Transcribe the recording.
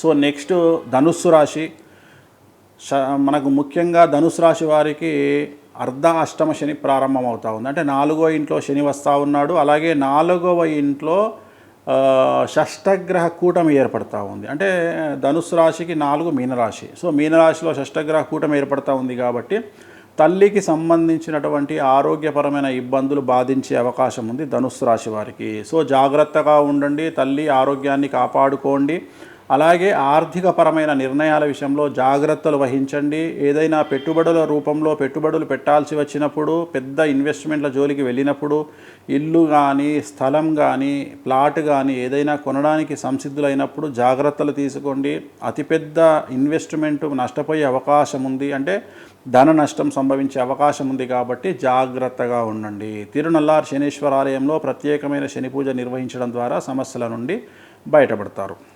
So next ధనుస్సు రాశి. మనకు ముఖ్యంగా ధనుసు రాశి వారికి అర్ధ అష్టమ శని ప్రారంభం అవుతా ఉంది. అంటే నాలుగో ఇంట్లో శని వస్తూ ఉన్నాడు. అలాగే నాలుగవ ఇంట్లో షష్టగ్రహ కూటమి ఏర్పడతా ఉంది. అంటే ధనుసు రాశికి నాలుగు మీనరాశి. సో మీనరాశిలో షష్టగ్రహ కూటమి ఏర్పడతా ఉంది కాబట్టి తల్లికి సంబంధించినటువంటి ఆరోగ్యపరమైన ఇబ్బందులు బాధించే అవకాశం ఉంది ధనుసు రాశి వారికి. సో జాగ్రత్తగా ఉండండి తల్లి ఆరోగ్యాన్ని కాపాడుకోండి. అలాగే ఆర్థికపరమైన నిర్ణయాల విషయంలో జాగ్రత్తలు వహించండి. ఏదైనా పెట్టుబడుల రూపంలో పెట్టుబడులు పెట్టాల్సి వచ్చినప్పుడు పెద్ద ఇన్వెస్ట్మెంట్ల జోలికి వెళ్ళినప్పుడు ఇల్లు కానీ స్థలం కానీ ప్లాట్ కానీ ఏదైనా కొనడానికి సంసిద్ధులైనప్పుడు జాగ్రత్తలు తీసుకోండి. అతిపెద్ద ఇన్వెస్ట్మెంట్ నష్టపోయే అవకాశం ఉంది. అంటే ధన నష్టం సంభవించే అవకాశం ఉంది కాబట్టి జాగ్రత్తగా ఉండండి. తిరునల్లార్ శనీశ్వర ఆలయంలో ప్రత్యేకమైన శని పూజ నిర్వహించడం ద్వారా సమస్యల నుండి బయటపడతారు.